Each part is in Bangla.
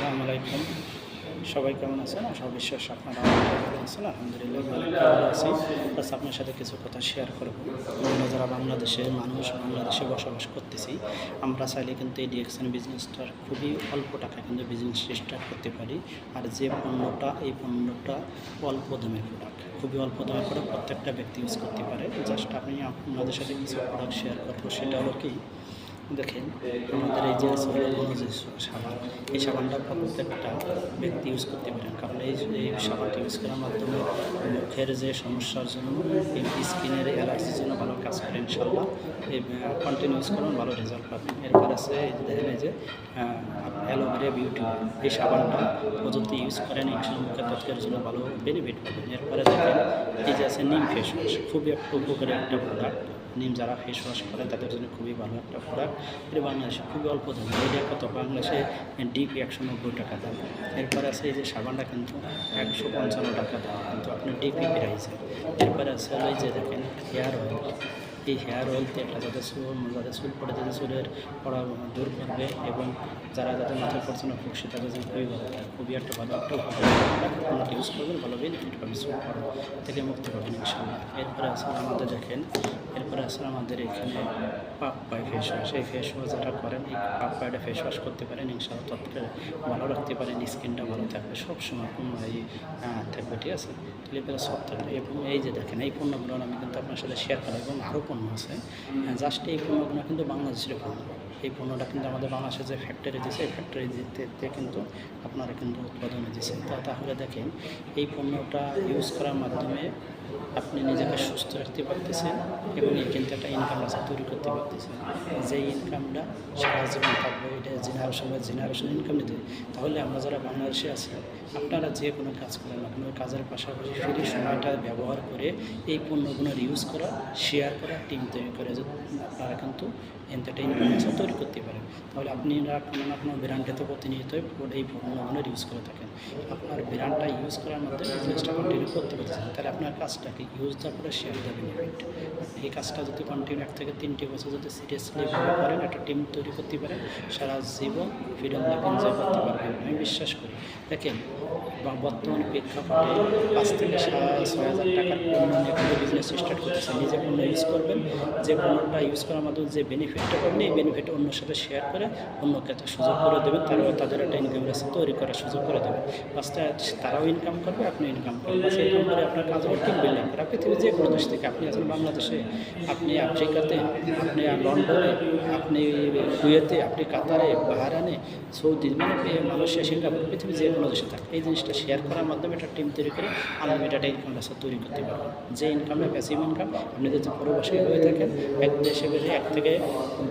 আসসালামু আলাইকুম। সবাই কেমন আছেন? আশা বিশ্বাস আপনারা ভালো আছেন। আলহামদুলিল্লাহ ভালো আছি। প্লাস আপনার সাথে কিছু কথা শেয়ার করব। আমরা যারা বাংলাদেশের মানুষ বাংলাদেশে বসবাস করতেছি। আমরা চাইলে কিন্তু এই ডিএকশন বিজনেসটার খুবই অল্প টাকা কিন্তু বিজনেস স্টার্ট করতে পারি। আর যে পণ্যটা, এই পণ্যটা অল্প দামের প্রোডাক্ট খুবই অল্প দামের প্রোডাক্ট প্রত্যেকটা ব্যক্তি ইউজ করতে পারে। জাস্ট আপনি আপনাদের সাথে কিছু প্রোডাক্ট শেয়ার করব। সেটা হলো কি? দেখেন, আমাদের এই যে সাবান, এই সাবানটা প্রত্যেকটা ব্যক্তি ইউজ করতে পারেন। কারণ এই এই সাবানটা ইউজ করার মাধ্যমে মুখের যে সমস্যার জন্য, এই স্কিনের অ্যালার্জির জন্য ভালো কাজ করে ইনশাল্লাহ এই কন্টিনিউ ইউজ করুন, ভালো রেজাল্ট পাবেন। এরপর আছে দেখেন এই যে অ্যালোভেরা বিউটি এই সাবানটা যদি ইউজ করেন ইনশাল্লাহ মুখের ত্বকের জন্য ভালো বেনিফিট পাবেন। এরপরে দেখেন, এই যে আছে নিম ফেস ওয়াশ খুবই একটা উপকারী একটা প্রোডাক্ট নিম যারা ফেস ওয়াশ করে, তাদের জন্য খুবই ভালো একটা প্রোডাক্ট এটা বাংলাদেশে খুবই অল্প দাম। এটা কত? বাংলাদেশে ডিপ একশো নব্বই টাকা দাম। এরপরে আছে এই যে সাবানটা কিন্তু একশো পঞ্চান্ন টাকা দাম। কিন্তু আপনার ডিপি প্রাইসে এরপরে আছে ওই যে দেখেন হেয়ার অয়েল এই হেয়ার অয়েল তেলটা যাদের চুল যাদের চুল পড়ে যাদের চুলের পড়া দূর করবে এবং যারা যাদের মাথায় পড়ছে না খুশি তাদের জন্য খুবই ভালো খুবই একটা ভালো একটা ভালো ইউজ করবেন, ভালো পাবেন চুল থেকে মুক্তি পাবেন ইনশাল্লাহ এরপরে আসলে আমাদের দেখেন, এরপরে আসলে আমাদের এখানে পাপ পাই ফেস ওয়াশ এই ফেস ওয়াশ যারা করেন, এই পাপ পাইটা ফেস ওয়াশ করতে পারেন ইনশাল্লাহ তৎকে ভালো রাখতে পারেন, স্কিনটা ভালো থাকবে, সবসময় এই থাকবে, ঠিক আছে? সব থাকবে এবং এই যে দেখেন, এই পণ্যগুলো আমি কিন্তু আপনার সাথে শেয়ার করা এবং আরও পণ্য আছে। জাস্ট এই পণ্যগুলো কিন্তু বাংলাদেশের পণ্য। এই পণ্যটা কিন্তু আমাদের বাংলাদেশে যে ফ্যাক্টরি দিয়েছে এই ফ্যাক্টরি দিতে কিন্তু আপনারা কিন্তু উৎপাদনে দিয়েছেন। তো তাহলে দেখেন, এই পণ্যটা ইউজ করার মাধ্যমে আপনি নিজেকে সুস্থ রাখতে পারতেছেন এবং এই কিন্তু একটা ইনকাম আছে তৈরি করতে পারতেছেন। যে ইনকামটা সারা জীবন থাকবে, এটা জেনারেশন বা জেনারেশন ইনকাম নিতে, তাহলে আমরা যারা বাংলাদেশে আছি, আপনারা যে কোনো কাজ করেন কোনো কাজের পাশাপাশি ফ্রি সময়টা ব্যবহার করে এই পণ্যগুলোর ইউজ করা শেয়ার করা টিম তৈরি করে আপনারা কিন্তু এন্টারটেইনমেন্ট তৈরি করতে পারেন। তাহলে আপনি কোনো না কোনো ব্র্যান্ডেতে প্রতিনিয়ত এই পণ্যগুলোর ইউজ করে থাকেন। আপনার ব্র্যান্ডটা ইউজ করার মাধ্যমে বিজনেসটা কন্টিনিউ করতে পারতেছেন। তাহলে আপনার কাজটাকে ইউজ দেওয়ার পরে শেয়ার দেওয়া বেনিফিট এই কাজটা যদি কন্টিনিউ এক থেকে তিনটে বছর যদি সিরিয়াসলি করেন, একটা টিম তৈরি করতে পারেন সারা জীবন ফ্রিডম লাইফ এনজয় করতে পারবেন। আমি বিশ্বাস করি, দেখেন বর্তমান প্রেক্ষাপটে পাঁচ থেকে ছয় হাজার টাকার পণ্য নিয়ে বিজনেস স্টার্ট করতেছে, নিজে পণ্য ইউজ করবেন, যে পণ্যটা ইউজ করার মাধ্যমে যে বেনিফিটটা পাবেন, এই বেনিফিট অন্যর সাথে শেয়ার করে অন্যকে সুযোগ করে দেবেন তারপরে তাদের একটা ইনকাম রাস্তা তৈরি করার সুযোগ করে দেবেন। রাস্তায় তারাও ইনকাম করবে আপনি ইনকাম করবেন। ইনকাম করে আপনার কাজ হবে বিল্ডিং করা পৃথিবীর যে কোনো দেশ থেকে আপনি আছেন, বাংলাদেশে, আপনি আফ্রিকাতে, আপনি লন্ডনে, আপনি কুয়েতে, আপনি কাতারে বাহারানে সৌদি মানে মালয়েশিয়া, সিঙ্গাপুর, পৃথিবীর যে কোনো দেশে থাকে এই জিনিসটা শেয়ার করার মাধ্যমে একটা টিম তৈরি করে আনলিমিটেড ইনকাম রাস্তা তৈরি করতে পারবেন যে ইনকামটা প্যাসিভ ইনকাম আপনি যদি প্রবাসী হয়ে থাকেন, এক দেশে বেশি এক থেকে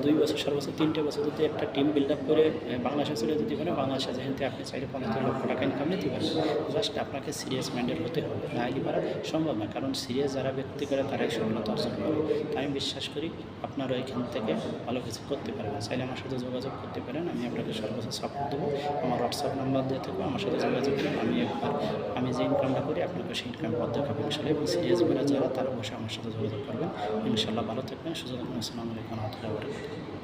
দুই বছর, সর্বোচ্চ তিনটে বছর যদি একটা টিম বিল্ড আপ করে বাংলাদেশে চলে যেতে পারে বাংলাদেশে যেখান আপনি চাইলে পঞ্চাশ লক্ষ টাকা ইনকাম নিতে পারেন জাস্ট আপনাকে সিরিয়াস মাইন্ডেড হতে হবে, না হলে পারা সম্ভব না। কারণ সিরিয়াস যারা ব্যক্তি করে, তারাই সফলতা অর্জন করে। তাই আমি বিশ্বাস করি, আপনারা এখান থেকে ভালো কিছু করতে পারবেন। চাইলে আমার সাথে যোগাযোগ করতে পারেন, আমি আপনাকে সর্বোচ্চ সাপোর্ট দেবো। আমার হোয়াটসঅ্যাপ নাম্বার দিয়ে থাকব আমার সাথে যোগাযোগ করেন। আমি একবার, আমি যে ইনকামটা করি আপনাকে সেই ইনকাম দেখাবো ইনশাল্লাহ এবং সিরিয়াস বেড়া যারা, তারা বসে আমার সাথে যোগাযোগ করবেন। ইনশাল্লাহ ভালো থাকবেন সুযোগ আসসালামু আলাইকুম রহমতুল্লাহ